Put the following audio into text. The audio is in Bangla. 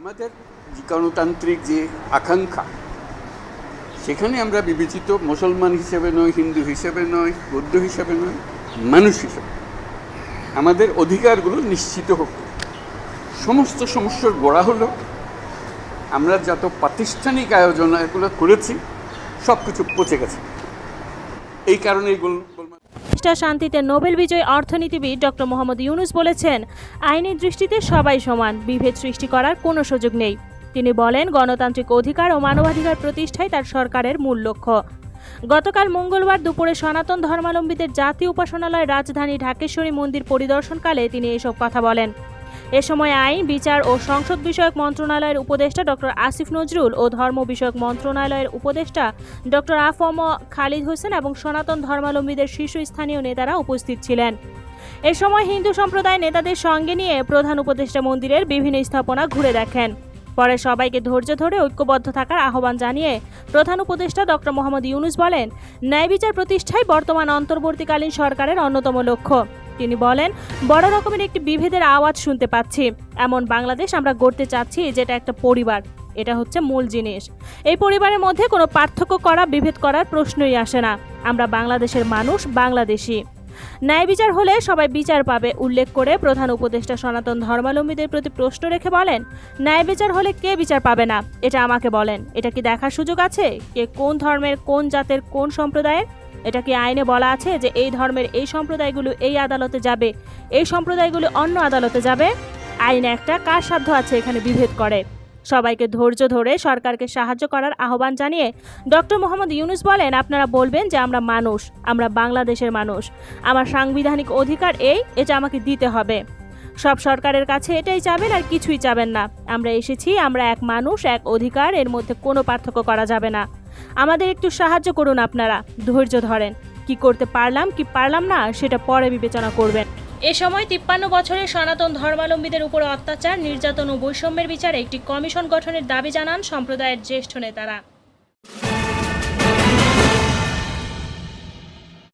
আমাদের গণতান্ত্রিক যে আকাঙ্ক্ষা, সেখানে আমরা বিবেচিত মুসলমান হিসেবে নয়, হিন্দু হিসেবে নয়, বৌদ্ধ হিসেবে নয়, মানুষ হিসেবে আমাদের অধিকারগুলো নিশ্চিত হোক। সমস্ত সমস্যার গোড়া হলো, আমরা যত প্রাতিষ্ঠানিক আয়োজন এগুলো করেছি সব কিছু পচে গেছে। এই কারণে এগুলো প্রতিষ্ঠা শান্তিতে নোবেল বিজয়ী অর্থনীতিবিদ ডক্টর মোহাম্মদ ইউনুস বলেছেন, আইনের দৃষ্টিতে সবাই সমান, বিভেদ সৃষ্টি করার কোনো সুযোগ নেই। তিনি বলেন, গণতান্ত্রিক অধিকার ও মানবাধিকার প্রতিষ্ঠাই তার সরকারের মূল লক্ষ্য। গতকাল মঙ্গলবার দুপুরে সনাতন ধর্মাবলম্বীদের জাতীয় উপাসনালয় রাজধানী ঢাকেশ্বরী মন্দির পরিদর্শনকালে তিনি এসব কথা বলেন। এ সময় আইন, বিচার ও সংসদ বিষয়ক মন্ত্রণালয়ের উপদেষ্টা ডক্টর আসিফ নজরুল ও ধর্ম বিষয়ক মন্ত্রণালয়ের উপদেষ্টা ডক্টর আফম খালিদ হোসেন এবং সনাতন ধর্মাবলম্বীদের শীর্ষস্থানীয় নেতারা উপস্থিত ছিলেন। এ সময় হিন্দু সম্প্রদায় নেতাদের সঙ্গে নিয়ে প্রধান উপদেষ্টা মন্দিরের বিভিন্ন স্থাপনা ঘুরে দেখেন। পরে সবাইকে ধৈর্য ধরে ঐক্যবদ্ধ থাকার আহ্বান জানিয়ে প্রধান উপদেষ্টা ডক্টর মোহাম্মদ ইউনুস বলেন, ন্যায় বিচার প্রতিষ্ঠাই বর্তমান অন্তর্বর্তীকালীন সরকারের অন্যতম লক্ষ্য। তিনি বলেন, বড় রকমের একটি বিভেদের আওয়াজ শুনতে পাচ্ছি। এমন বাংলাদেশ আমরা গড়তে চাচ্ছি যেটা একটা পরিবার, এটা হচ্ছে মূল জিনিস। এই পরিবারের মধ্যে কোনো পার্থক্য করা, বিভেদ করার প্রশ্নই আসে না। আমরা বাংলাদেশের মানুষ, বাংলাদেশি। ন্যায় বিচার হলে সবাই বিচার পাবে, উল্লেখ করে প্রধান উপদেষ্টা সনাতন ধর্মাবলম্বীদের প্রতি প্রশ্ন রেখে বলেন, ন্যায় বিচার হলে কে বিচার পাবে না? এটা আমাকে বলেন। এটা কি দেখার সুযোগ আছে? কে কোন ধর্মের, কোন জাতের, কোন সম্প্রদায়ের? এটা কি আইনে বলা আছে যে এই ধর্মের এই সম্প্রদায়গুলো এই আদালতে যাবে? এই সম্প্রদায়গুলো অন্য আদালতে যাবে? আইনে একটা কার সাধ্য আছে এখানে বিভেদ করে। সবাইকে ধৈর্য ধরে সরকারকে সাহায্য করার আহ্বান জানিয়ে ডক্টর মোহাম্মদ ইউনুস বলেন, আপনারা বলবেন যে আমরা মানুষ, আমরা বাংলাদেশের মানুষ। আমার সাংবিধানিক অধিকার এই, এটা আমাকে দিতে হবে। সব সরকারের কাছে এটাই চাবেন আর কিছুই চাবেন না। আমরা এসেছি, আমরা এক মানুষ, এক অধিকার, এর মধ্যে কোনো পার্থক্য করা যাবে না। আমাদের একটু সাহায্য করুন আপনারা, ধৈর্য ধরেন। কি করতে পারলাম, কি পারলাম না, সেটা পরে বিবেচনা করবেন। এ সময় তিপ্পান্ন বছরের সনাতন ধর্মাবলম্বীদের উপর অত্যাচার, নির্যাতন ও বৈষম্যের বিচারে একটি কমিশন গঠনের দাবি জানান সম্প্রদায়ের জ্যেষ্ঠ নেতারা।